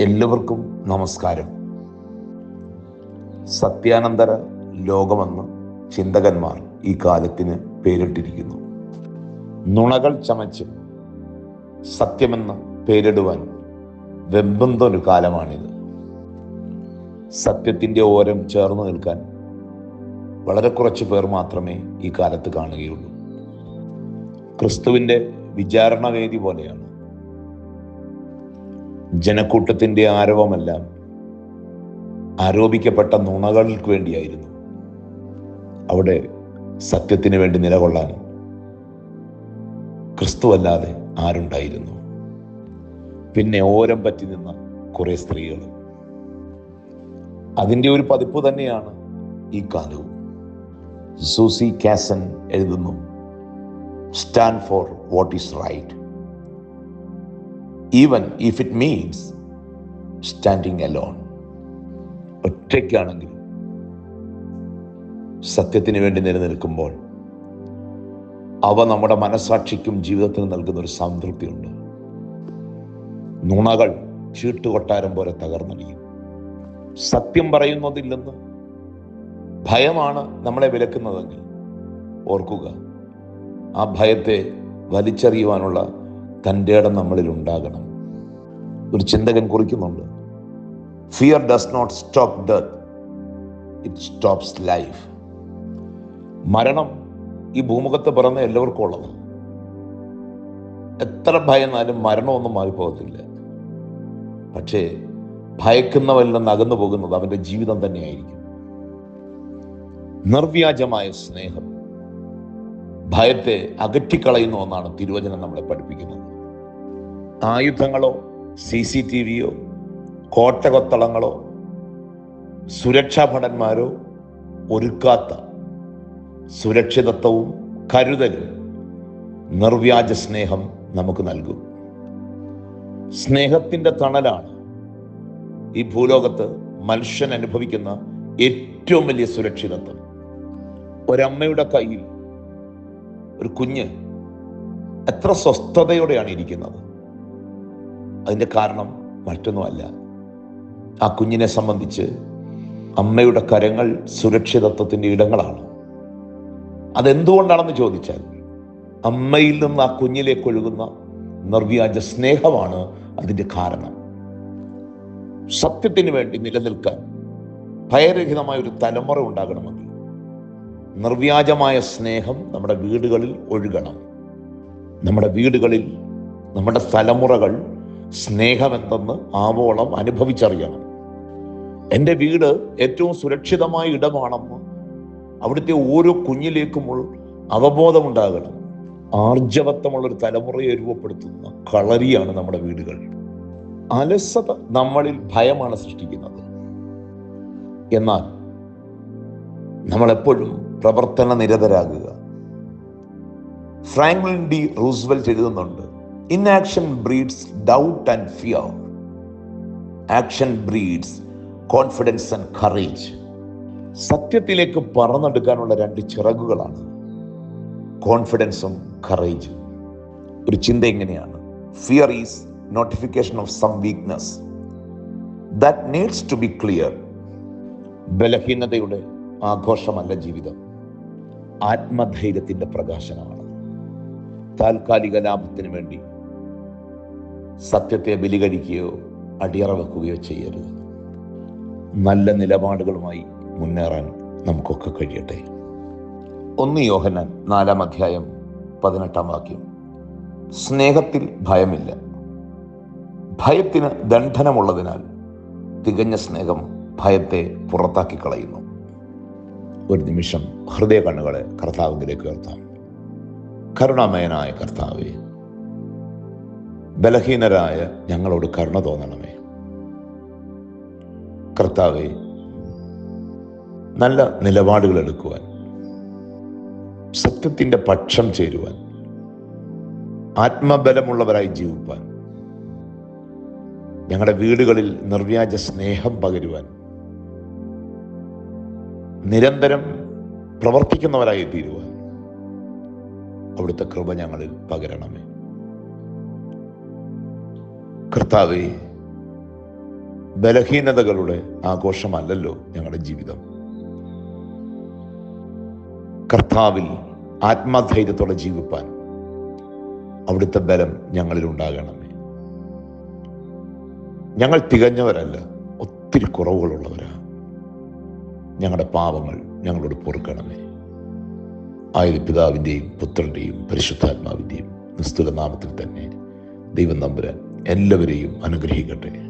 എല്ലാവർക്കും നമസ്കാരം. സത്യാനന്തര ലോകമെന്ന് ചിന്തകന്മാർ ഈ കാലത്തിന് പേരിട്ടിരിക്കുന്നു. നുണകൾ ചമച്ച് സത്യമെന്ന് പേരിടുവാൻ വെമ്പുന്നൊരു കാലമാണിത്. സത്യത്തിന്റെ ഓരം ചേർന്ന് നിൽക്കാൻ വളരെ കുറച്ച് പേർ മാത്രമേ ഈ കാലത്ത് കാണുകയുള്ളൂ. ക്രിസ്തുവിന്റെ വിചാരണവേദി പോലെയാണ് ജനക്കൂട്ടത്തിന്റെ ആരവമെല്ലാം ആരോപിക്കപ്പെട്ട നുണകൾക്ക് വേണ്ടിയായിരുന്നു. അവിടെ സത്യത്തിന് വേണ്ടി നിലകൊള്ളാൻ ക്രിസ്തുവല്ലാതെ ആരുണ്ടായിരുന്നു? പിന്നെ ഓരം പറ്റി നിന്ന കുറെ സ്ത്രീകൾ. അതിന്റെ ഒരു പതിപ്പ് തന്നെയാണ് ഈ കാലവും. സൂസി കാസൻ എഴുതുന്നു stand for what is right even if it means standing alone ഒറ്റയ്ക്കാണെങ്കിൽ സത്യത്തിന് വേണ്ടി നിലനിൽക്കുമ്പോൾ അവ നമ്മുടെ മനസാക്ഷിക്കും ജീവിതത്തിനും നൽകുന്ന ഒരു സംതൃപ്തിയുണ്ട്. നുണകൾ ചീട്ടുകൊട്ടാരം പോലെ തകർന്നടിയും. സത്യം പറയുന്നതില്ലെന്ന് ഭയമാണ് നമ്മളെ വിലക്കുന്നതെങ്കിൽ ഓർക്കുക ആ ഭയത്തെ വലിച്ചെറിയുവാനുള്ള തന്റെ ഇടം നമ്മളിൽ ഉണ്ടാകണം. ഒരു ചിന്തകൻ കുറിക്കുന്നുണ്ട്. Fear does not stop death it stops life മരണം ഈ ഭൂമുഖത്ത് പിറന്ന എല്ലാവർക്കും ഉള്ളത് എത്ര ഭയന്നാലും മരണമൊന്നും മാറിപ്പോകത്തില്ല. പക്ഷേ ഭയക്കുന്നവരിൽ അകന്നു പോകുന്നത് അവന്റെ ജീവിതം തന്നെയായിരിക്കും. നിർവ്യാജമായ സ്നേഹം. ഭയത്തെ അകറ്റിക്കളയുന്ന ഒന്നാണ് തിരുവചനം നമ്മളെ പഠിപ്പിക്കുന്നത്. ആയുധങ്ങളോ സി സി ടി വിയോ കോട്ടകൊത്തളങ്ങളോ സുരക്ഷാ ഭടന്മാരോ ഒരുക്കാത്ത സുരക്ഷിതത്വവും കരുതലും നിർവ്യാജ സ്നേഹം നമുക്ക് നൽകും. സ്നേഹത്തിന്റെ തണലാണ് ഈ ഭൂലോകത്ത് മനുഷ്യൻ അനുഭവിക്കുന്ന ഏറ്റവും വലിയ സുരക്ഷിതത്വം. ഒരമ്മയുടെ കയ്യിൽ ഒരു കുഞ്ഞ് എത്ര സ്വസ്ഥതയോടെയാണ് ഇരിക്കുന്നത്? അതിന്റെ കാരണം മറ്റൊന്നുമല്ല. ആ കുഞ്ഞിനെ സംബന്ധിച്ച് അമ്മയുടെ കരങ്ങൾ സുരക്ഷിതത്വത്തിന്റെ ഇടങ്ങളാണ്. അതെന്തുകൊണ്ടാണെന്ന് ചോദിച്ചാൽ അമ്മയിൽ നിന്ന് ആ കുഞ്ഞിലേക്ക് ഒഴുകുന്ന നിർവ്യാജ സ്നേഹമാണ് അതിന്റെ കാരണം. സത്യത്തിന് വേണ്ടി നിലനിൽക്കാൻ ഭയരഹിതമായ ഒരു തലമുറ ഉണ്ടാകണമെങ്കിൽ നിർവ്യാജമായ സ്നേഹം നമ്മുടെ വീടുകളിൽ ഒഴുകണം. നമ്മുടെ വീടുകളിൽ നമ്മുടെ തലമുറകൾ സ്നേഹമെന്തെന്ന് ആവോളം അനുഭവിച്ചറിയണം. എന്റെ വീട് ഏറ്റവും സുരക്ഷിതമായ ഇടമാണെന്ന് അവിടുത്തെ ഓരോ കുഞ്ഞിലേക്കും അവബോധമുണ്ടാകണം. ആർജവത്വമുള്ളൊരു തലമുറയെ രൂപപ്പെടുത്തുന്ന കളരിയാണ് നമ്മുടെ വീടുകൾ. അലസത നമ്മളിൽ ഭയമാണ് സൃഷ്ടിക്കുന്നത്. എന്നാൽ നമ്മൾ എപ്പോഴും പ്രവർത്തന നിരതരാകുക. ഫ്രാങ്ക്ലിൻ ഡി റൂസ്വെൽറ്റ് എഴുതുന്നുണ്ട് inaction breeds doubt and fear action breeds confidence and courage സത്യത്തിലേക്ക് പറന്നെടുക്കാനുള്ള രണ്ട് ചിറകുകളാണ് കോൺഫിഡൻസും കറേജും ഒരു ചിന്ത എങ്ങനെയാണ് fear is notification of some weakness that needs to be clear ബലഹീനതയുടെ ആഘോഷമല്ല ജീവിതം. ആത്മധൈര്യത്തിന്റെ പ്രകാശനമാണ്. താൽക്കാലിക ലാഭത്തിന് വേണ്ടി സത്യത്തെ ബലികഴിക്കുകയോ അടിയറ വെക്കുകയോ ചെയ്യരുത്. നല്ല നിലപാടുകളുമായി മുന്നേറാൻ നമുക്കൊക്കെ കഴിയട്ടെ. ഒന്ന് യോഹനാൻ നാലാം അധ്യായം പതിനെട്ടാം വാക്യം. സ്നേഹത്തിൽ ഭയമില്ല. ഭയത്തിന് ദണ്ഡനമുള്ളതിനാൽ തികഞ്ഞ സ്നേഹം ഭയത്തെ പുറത്താക്കി കളയുന്നു ഒരു നിമിഷം ഹൃദയ കണ്ണുകളെ കർത്താവിലേക്ക് ഉയർത്താം. കരുണാമയനായ കർത്താവെ ബലഹീനരായ ഞങ്ങളോട് കരുണ തോന്നണമേ. കർത്താവെ നല്ല നിലപാടുകൾ എടുക്കുവാൻ സത്യത്തിന്റെ പക്ഷം ചേരുവാൻ ആത്മബലമുള്ളവരായി ജീവിപ്പാൻ ഞങ്ങളുടെ വീടുകളിൽ നിർവ്യാജ സ്നേഹം പകരുവാൻ നിരന്തരം പ്രവർത്തിക്കുന്നവരായി തീരുവാൻ അവിടുത്തെ കൃപ ഞങ്ങളിൽ പകരണമേ. കർത്താവെ ബലഹീനതകളുടെ ആഘോഷമല്ലല്ലോ ഞങ്ങളുടെ ജീവിതം. കർത്താവിൽ ആത്മധൈര്യത്തോടെ ജീവിപ്പാൻ അവിടുത്തെ ബലം ഞങ്ങളിൽ ഉണ്ടാകണമേ. ഞങ്ങൾ തികഞ്ഞവരല്ല ഒത്തിരി കുറവുകളുള്ളവരാ ഞങ്ങളുടെ പാപങ്ങൾ ഞങ്ങളോട് പൊറുക്കണമേ. ആയത് പിതാവിന്റെയും പുത്രന്റെയും പരിശുദ്ധാത്മാവിന്റെയും നിസ്തുല നാമത്തിൽ തന്നെ ദൈവം നമ്പുരാൻ എല്ലാവരെയും അനുഗ്രഹിക്കട്ടെ.